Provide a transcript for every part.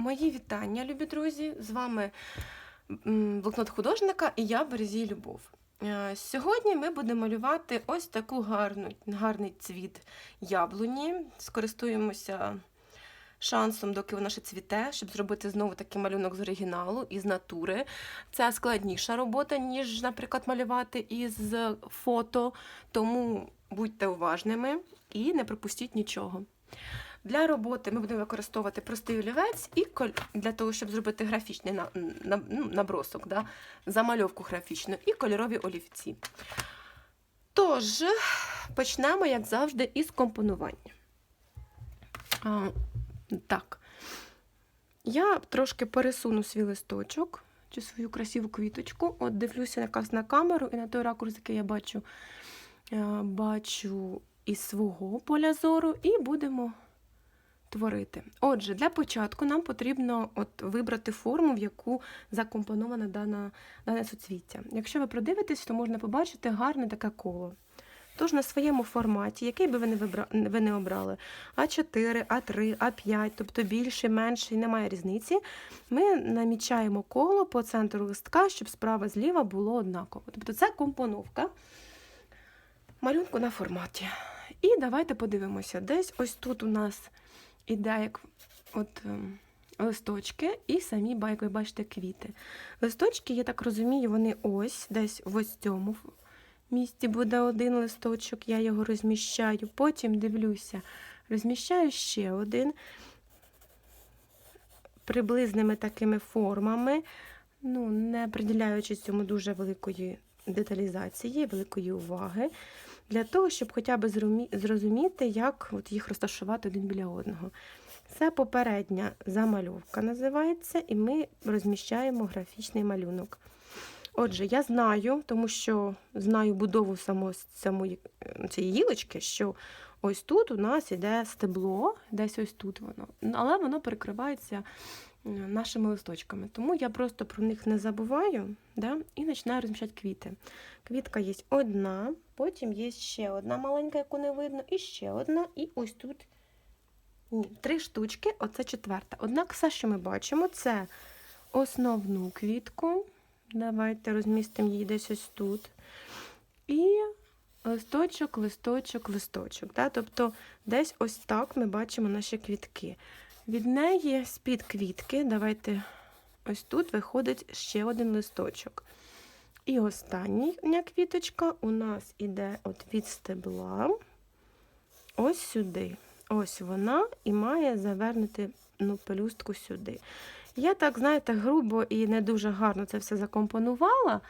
Мої вітання, любі друзі! З вами блокнот художника і я Березій Любов. Е, Сьогодні ми будемо малювати ось таку гарну, гарний цвіт яблуні. Скористуємося шансом, доки вона ще цвіте, щоб зробити знову такий малюнок з оригіналу, із натури. Це складніша робота, ніж, наприклад, малювати із фото, тому будьте уважними і не пропустіть нічого. Для роботи ми будемо використовувати простий олівець і для того, щоб зробити графічний ну, набросок, да, замальовку графічну, і кольорові олівці. Тож, почнемо, як завжди, із компонування. А, так. Я трошки пересуну свій листочок чи свою красиву квіточку. От дивлюся якраз на камеру і на той ракурс, який я бачу, е, бачу із свого поля зору, і будемо творити. Отже, для початку нам потрібно от вибрати форму, в яку закомпоноване дана, дане суцвіття. Якщо ви продивитесь, то можна побачити гарне таке коло. Тож на своєму форматі, який би ви не, вибра... ви не обрали, А4, А3, А5, тобто більший, менший, немає різниці, ми намічаємо коло по центру листка, щоб справа зліва було однаково. Тобто це компоновка малюнку на форматі. І давайте подивимося, десь ось тут у нас іде як от, ем, листочки і самі, ба- як ви бачите, квіти. Листочки, я так розумію, вони ось десь в ось цьому місці буде один листочок, я його розміщаю, потім дивлюся, розміщаю ще один приблизними такими формами, ну, не приділяючи цьому дуже великої деталізації, великої уваги, для того, щоб хоча б зрозуміти, як от їх розташувати один біля одного. Це попередня замальовка називається, і ми розміщаємо графічний малюнок. Отже, я знаю, тому що знаю будову само, самої цієї гілочки, що ось тут у нас іде стебло, десь ось тут воно, але воно перекривається нашими листочками. Тому я просто про них не забуваю да, і починаю розміщати квіти. Квітка є одна, потім є ще одна маленька, яку не видно, і ще одна, і ось тут ні, три штучки, оце четверта. Однак все, що ми бачимо, це основну квітку. Давайте розмістимо її десь ось тут. І листочок, листочок, листочок. Да? Тобто десь ось так ми бачимо наші квітки. Від неї з-під квітки, давайте ось тут виходить ще один листочок. І остання квіточка у нас іде от від стебла ось сюди. Ось вона і має завернути ну, пелюстку сюди. Я так, знаєте, грубо і не дуже гарно це все закомпонувала,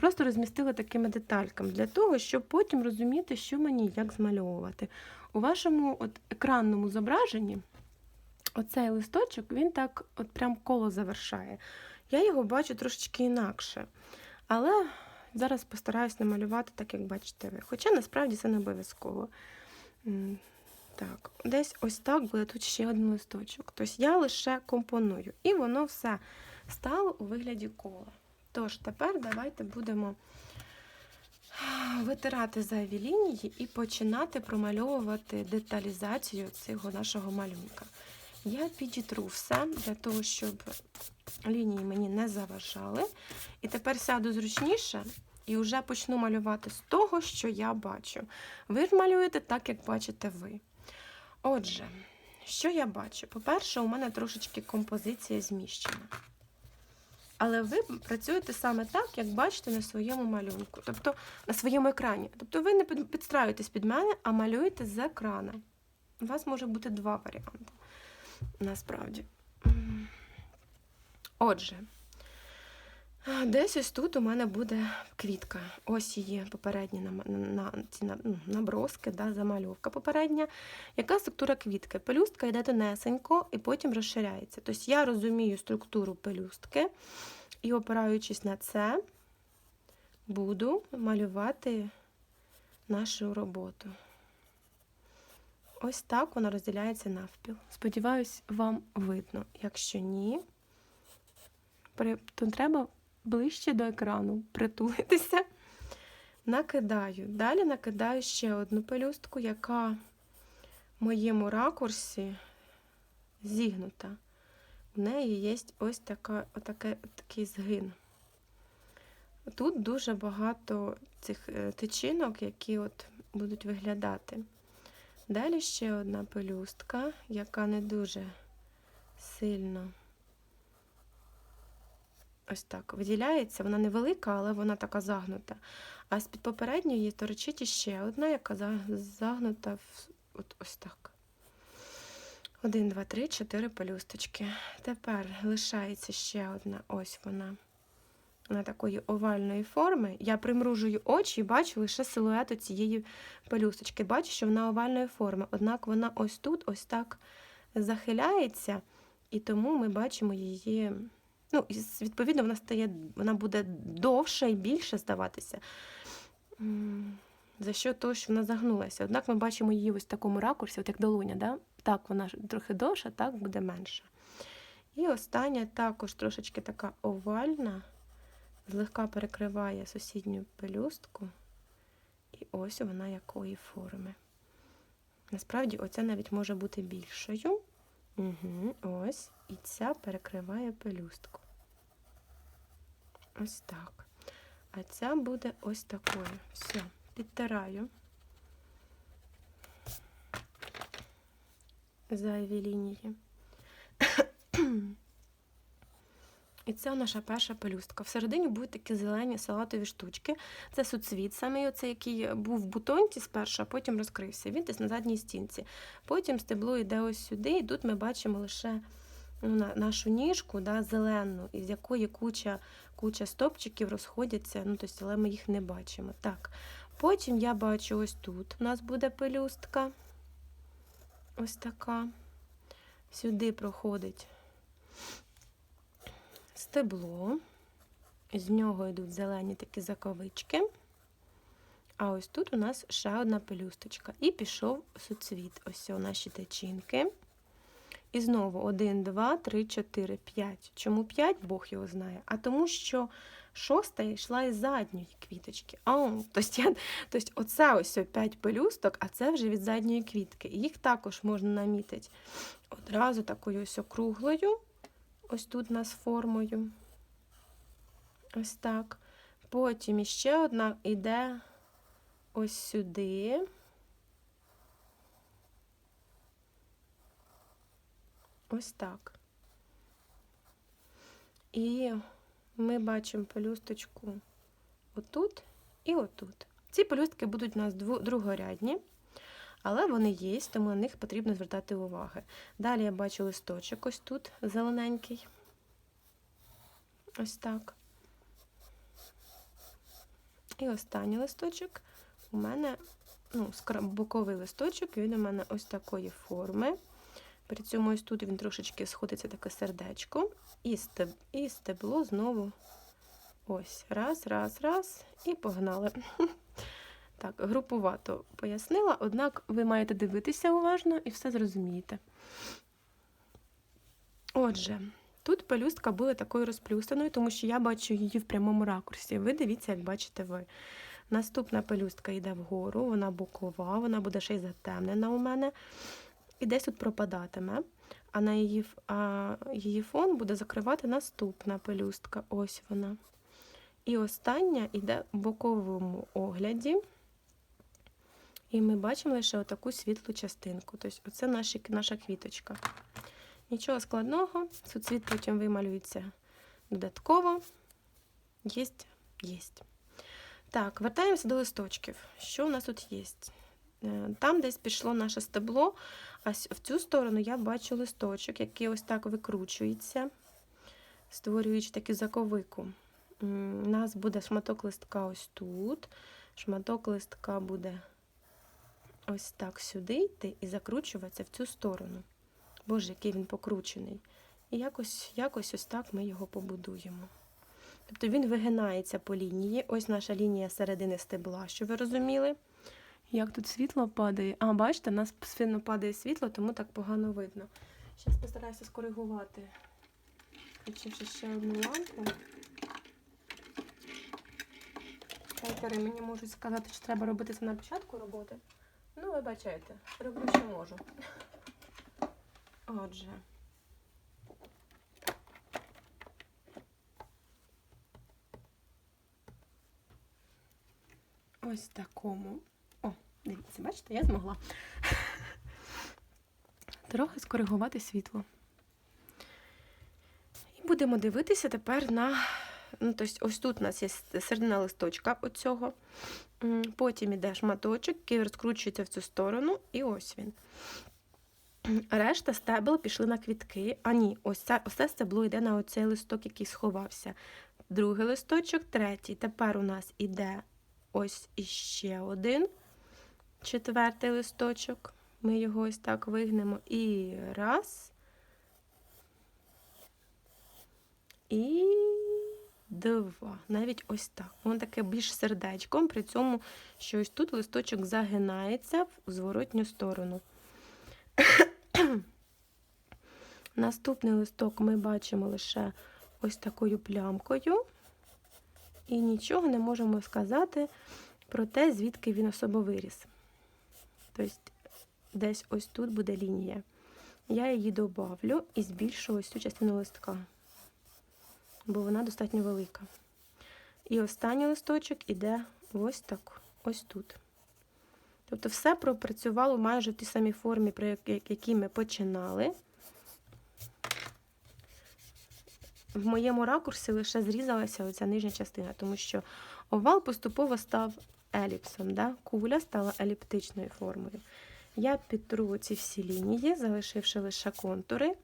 просто розмістила такими детальками для того, щоб потім розуміти, що мені як змальовувати. У вашому от екранному зображенні оцей листочок, він так от прям коло завершає. Я його бачу трошечки інакше. Але зараз постараюсь намалювати так, як бачите ви. Хоча насправді це не обов'язково. Так, десь ось так буде тут ще один листочок. Тобто я лише компоную. І воно все стало у вигляді кола. Тож, тепер давайте будемо витирати зайві лінії і починати промальовувати деталізацію цього нашого малюнка. Я підітру все для того, щоб лінії мені не заважали. І тепер сяду зручніше і вже почну малювати з того, що я бачу. Ви ж малюєте так, як бачите ви. Отже, що я бачу? По-перше, у мене трошечки композиція зміщена. Але ви працюєте саме так, як бачите на своєму малюнку, тобто на своєму екрані. Тобто ви не підстраюєтесь під мене, а малюєте з екрана. У вас може бути два варіанти. Насправді. Отже, десь ось тут у мене буде квітка. Ось її попередні ну, наброски, да, замальовка попередня. Яка структура квітки? Пелюстка йде тонесенько і потім розширяється. Тобто я розумію структуру пелюстки і, опираючись на це, буду малювати нашу роботу. Ось так вона розділяється навпіл. Сподіваюсь, вам видно. Якщо ні, то треба ближче до екрану притулитися. Накидаю. Далі накидаю ще одну пелюстку, яка в моєму ракурсі зігнута. у неї є ось така, отаке, такий згин. Тут дуже багато цих е, тичинок, які от будуть виглядати. Далі ще одна пелюстка, яка не дуже сильно ось так виділяється. Вона невелика, але вона така загнута. А з-під попередньої торчить іще одна, яка загнута в- от ось так. Один, два, три, чотири пелюсточки. Тепер лишається ще одна. Ось вона. Вона такої овальної форми. Я примружую очі і бачу лише силует цієї пелюсточки. Бачу, що вона овальної форми. Однак вона ось тут, ось так захиляється, і тому ми бачимо її. Ну, відповідно, вона стає, вона буде довша і більше здаватися. За що того, що вона загнулася. Однак ми бачимо її ось в такому ракурсі, от як долоня, да? так вона трохи довша, так буде менша. І остання також трошечки така овальна, злегка перекриває сусідню пелюстку. І ось вона якої форми. Насправді, оця навіть може бути більшою. Угу, ось. І ця перекриває пелюстку. Ось так. А ця буде ось такою. Все, підтираю. Зайві лінії. І це наша перша пелюстка. Всередині будуть такі зелені салатові штучки. Це суцвіт, саме оцей, який був в бутонці спершу, а потім розкрився. Він десь на задній стінці. Потім стебло йде ось сюди, і тут ми бачимо лише ну, нашу ніжку да, зелену, із якої куча, куча стопчиків розходяться, ну, тобто, але ми їх не бачимо. Так. Потім я бачу ось тут у нас буде пелюстка. Ось така. Сюди проходить стебло. З нього йдуть зелені такі заковички. А ось тут у нас ще одна пелюсточка. І пішов суцвіт. Ось о, наші течінки. І знову 1, 2, 3, 4, 5. Чому 5? Бог його знає. А тому, що шоста йшла із задньої квіточки. Тобто, я, оце ось 5 пелюсток, а це вже від задньої квітки. Їх також можна намітити одразу такою ось округлою. Ось тут нас формою. Ось так. Потім іще одна йде ось сюди. Ось так. І ми бачимо пелюсточку отут і отут. Ці пелюстки будуть у нас другорядні, але вони є, тому на них потрібно звертати увагу. Далі я бачу листочок ось тут зелененький. Ось так. І останній листочок у мене ну, боковий листочок, він у мене ось такої форми. При цьому ось тут він трошечки сходиться таке сердечко. І, стеб, і стебло знову ось. Раз, раз, раз. І погнали. Так, групувато пояснила, однак ви маєте дивитися уважно і все зрозумієте. Отже, тут пелюстка була такою розплюстаною, тому що я бачу її в прямому ракурсі. Ви дивіться, як бачите ви. Наступна пелюстка йде вгору, вона бокова, вона буде ще й затемнена у мене. І десь тут пропадатиме. А на її, а її фон буде закривати наступна пелюстка. Ось вона. І остання йде в боковому огляді. І ми бачимо лише отаку світлу частинку. Тобто, оце наші, наша квіточка. Нічого складного, суцвіт потім вималюється додатково. Єсть, єсть. Так, вертаємося до листочків. Що у нас тут є? Е, Там десь пішло наше стебло, а в цю сторону я бачу листочок, який ось так викручується, створюючи таку заковику. У нас буде шматок листка ось тут, шматок листка буде ось так сюди йти і закручуватися в цю сторону. Боже, який він покручений. І якось, якось ось так ми його побудуємо. Тобто він вигинається по лінії. Ось наша лінія середини стебла, що ви розуміли. Як тут світло падає. А, бачите, у нас сильно падає світло, тому так погано видно. Зараз постараюся скоригувати, включивши ще одну лампу. Хейтери мені можуть сказати, що треба робити це на початку роботи. Ну, вибачайте, роблю, що можу. Отже. Ось такому. О, дивіться, бачите, я змогла. Трохи скоригувати світло. І будемо дивитися тепер на Ну, тобто ось тут у нас є середина листочка оцього. Потім іде шматочок, який розкручується в цю сторону, і ось він. Решта стебел пішли на квітки. А ні, ось це, стебло йде на оцей листок, який сховався. Другий листочок, третій. Тепер у нас іде ось іще один четвертий листочок. Ми його ось так вигнемо. І раз. І два. Навіть ось так. Воно таке більш сердечком, при цьому, що ось тут листочок загинається в зворотню сторону. Наступний листок ми бачимо лише ось такою плямкою. І нічого не можемо сказати про те, звідки він особо виріс. Тобто, десь ось тут буде лінія. Я її добавлю і збільшу ось цю частину листка, бо вона достатньо велика. І останній листочок іде ось так, ось тут. Тобто все пропрацювало майже в тій самій формі, про якій ми починали. В моєму ракурсі лише зрізалася оця нижня частина, тому що овал поступово став еліпсом, да? куля стала еліптичною формою. Я підтру ці всі лінії, залишивши лише контури,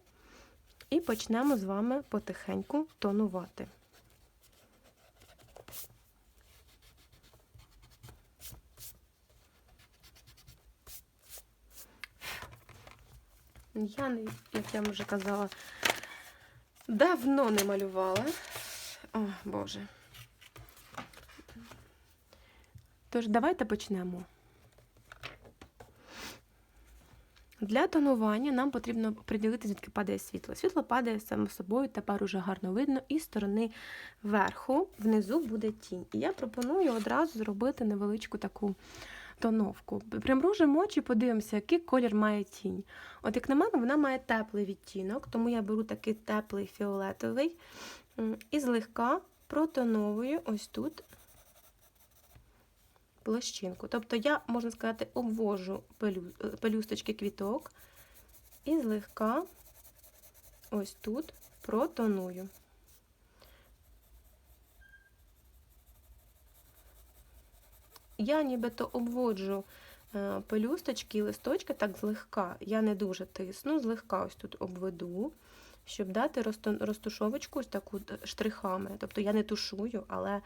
і почнемо з вами потихеньку тонувати. Я, як я вам вже казала, давно не малювала. О, Боже. Тож, давайте почнемо. Для тонування нам потрібно приділити, звідки падає світло. Світло падає само собою, тепер уже гарно видно, і сторони верху, внизу буде тінь. І я пропоную одразу зробити невеличку таку тоновку. Примружимо очі, подивимося, який колір має тінь. От як на мене, вона має теплий відтінок, тому я беру такий теплий фіолетовий і злегка протоновую ось тут площинку. Тобто я, можна сказати, обвожу пелю, пелюсточки квіток і злегка ось тут протоную. Я нібито обводжу е, пелюсточки і листочки так злегка. Я не дуже тисну, злегка ось тут обведу, щоб дати розтушовочку ось таку штрихами. Тобто я не тушую, але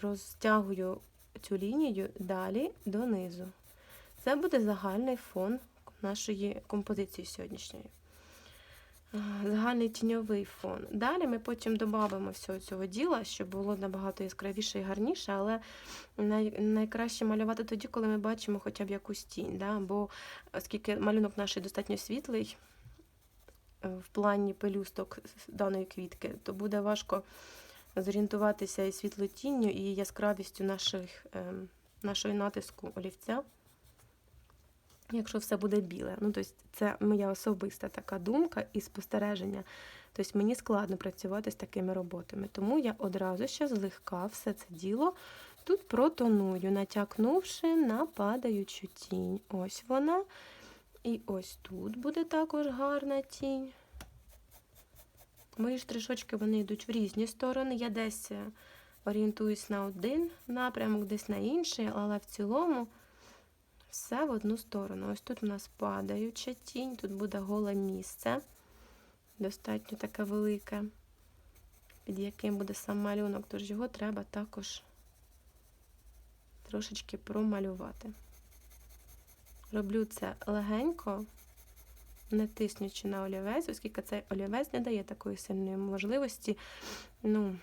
розтягую цю лінію далі донизу. Це буде загальний фон нашої композиції сьогоднішньої. Е, Загальний тіньовий фон. Далі ми потім додамо всього цього діла, щоб було набагато яскравіше і гарніше, але най, найкраще малювати тоді, коли ми бачимо хоча б якусь тінь. Да? Бо оскільки малюнок наш достатньо світлий е, в плані пелюсток даної квітки, то буде важко зорієнтуватися і світлотінню, і яскравістю наших, ем, нашої натиску олівця. Якщо все буде біле. Ну, тобто це моя особиста така думка і спостереження. Тобто мені складно працювати з такими роботами. Тому я одразу ще злегка все це діло тут протоную, натякнувши на падаючу тінь. Ось вона. І ось тут буде також гарна тінь. Мої штришочки вони йдуть в різні сторони. Я десь е, орієнтуюсь на один напрямок, десь на інший, але в цілому все в одну сторону. Ось тут у нас падаюча тінь, тут буде голе місце, достатньо таке велике, під яким буде сам малюнок, тож його треба також трошечки промалювати. Роблю це легенько, не тиснучи на олівець, оскільки цей олівець не дає такої сильної можливості, ну,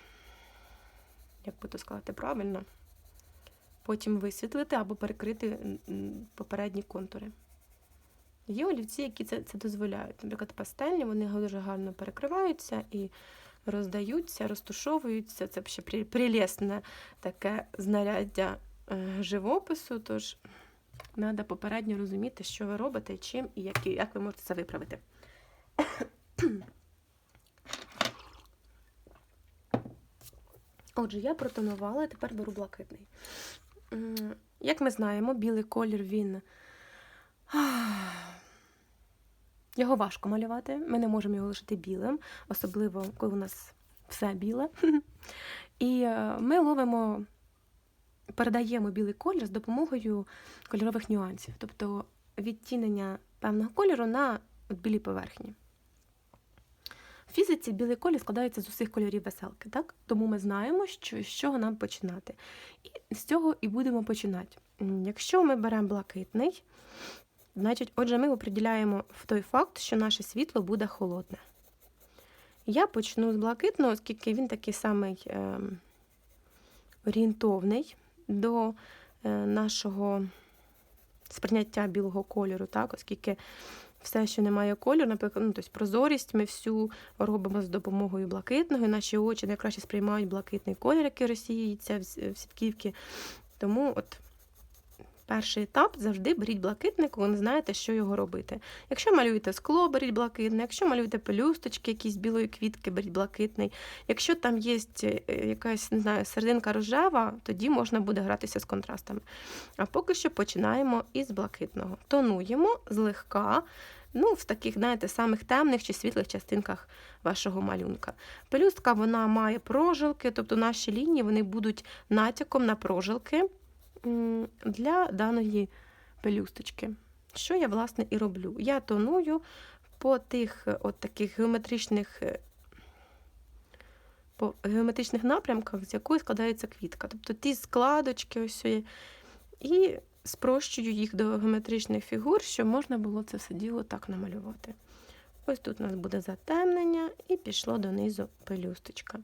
як би то сказати правильно, потім висвітлити або перекрити попередні контури. Є олівці, які це, це дозволяють. Наприклад, пастельні, вони дуже гарно перекриваються і роздаються, розтушовуються. Це ще прелесне таке знаряддя е, живопису. Тож треба попередньо розуміти, що ви робите, чим і як, як ви можете це виправити. Отже, я протонувала, тепер беру блакитний. Як ми знаємо, білий колір він. Його важко малювати. Ми не можемо його лишити білим, особливо коли у нас все біле. І е, ми ловимо, передаємо білий колір з допомогою кольорових нюансів, тобто відтінення певного кольору на білій поверхні. В фізиці білий колір складається з усіх кольорів веселки, так? тому ми знаємо, що, з чого нам починати. І з цього і будемо починати. Якщо ми беремо блакитний, значить, отже, ми определяємо в той факт, що наше світло буде холодне. Я почну з блакитного, оскільки він такий самий ем, орієнтовний до е, нашого сприйняття білого кольору, так? оскільки все, що не має кольору, наприклад, ну, тобто прозорість, ми всю робимо з допомогою блакитного, і наші очі найкраще сприймають блакитний колір, який розсіюється в сітківці. Тому от перший етап завжди беріть блакитний, коли не знаєте, що його робити. Якщо малюєте скло, беріть блакитний, якщо малюєте пелюсточки, якісь білої квітки, беріть блакитний. Якщо там є е, якась, не знаю, серединка рожева, тоді можна буде гратися з контрастами. А поки що починаємо із блакитного. Тонуємо злегка, ну, в таких, знаєте, самих темних чи світлих частинках вашого малюнка. Пелюстка вона має прожилки, тобто наші лінії вони будуть натяком на прожилки для даної пелюсточки. Що я, власне, і роблю? Я тоную по тих е, от таких геометричних е, по геометричних напрямках, з якої складається квітка. Тобто ті складочки, ось є, і спрощую їх до геометричних фігур, щоб можна було це все діло так намалювати. Ось тут у нас буде затемнення, і пішло донизу пелюсточка.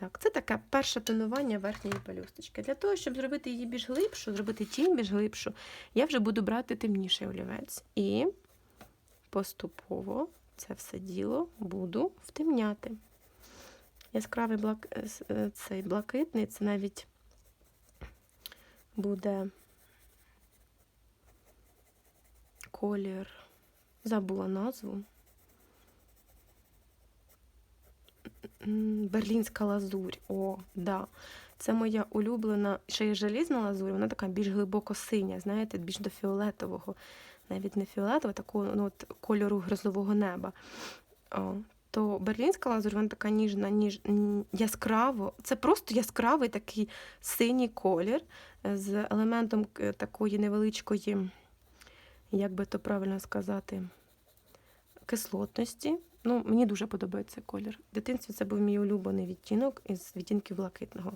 Так, це таке перше тонування верхньої пелюсточки. Для того, щоб зробити її більш глибшу, зробити тінь більш глибшу, я вже буду брати темніший олівець. І поступово це все діло буду втемняти. Яскравий блак... е, е, цей блакитний, це навіть буде колір. Забула назву. Берлінська лазурь. О, да. Це моя улюблена, ще є желізна лазурь, вона така більш глибоко синя, знаєте, більш до фіолетового. Навіть не фіолетового, такого ну, от, кольору грозового неба. О, то берлінська лазурь, вона така ніжна, ніж, яскраво. Це просто яскравий такий синій колір з елементом е, такої невеличкої, як би то правильно сказати, кислотності. Ну, мені дуже подобається колір. В дитинстві це був мій улюблений відтінок із відтінків блакитного.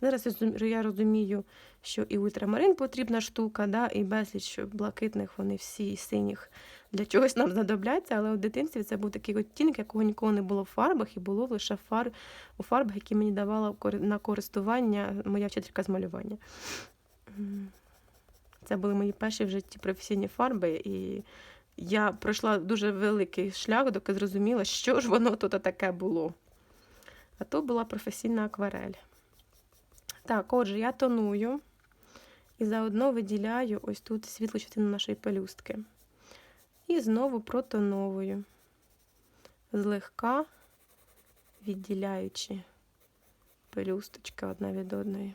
Зараз я розумію, що і ультрамарин потрібна штука, да, і безліч блакитних, вони всі синіх для чогось нам знадобляться, але в дитинстві це був такий відтінок, якого ніколи не було в фарбах, і було лише фар... у фарбах, які мені давала на користування моя вчителька з малювання. Це були мої перші в житті професійні фарби, і я пройшла дуже великий шлях, доки зрозуміла, що ж воно тут таке було. А то була професійна акварель. Так, отже, я тоную і заодно виділяю ось тут світлу частину нашої пелюстки. І знову протоновую, злегка відділяючи пелюсточки одна від одної.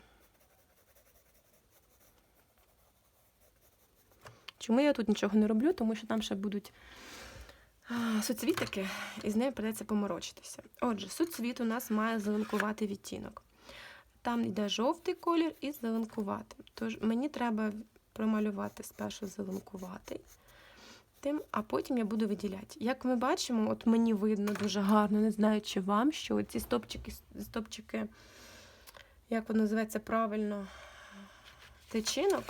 Чому я тут нічого не роблю? Тому що там ще будуть а, соцвітики, і з нею придеться поморочитися. Отже, соцвіт у нас має зеленкуватий відтінок. Там йде жовтий колір і зеленкуватий. Тож мені треба промалювати спершу зеленкуватий, тим, а потім я буду виділяти. Як ми бачимо, от мені видно дуже гарно, не знаю, чи вам, що ці стопчики, стопчики, як воно називається правильно, тичинок,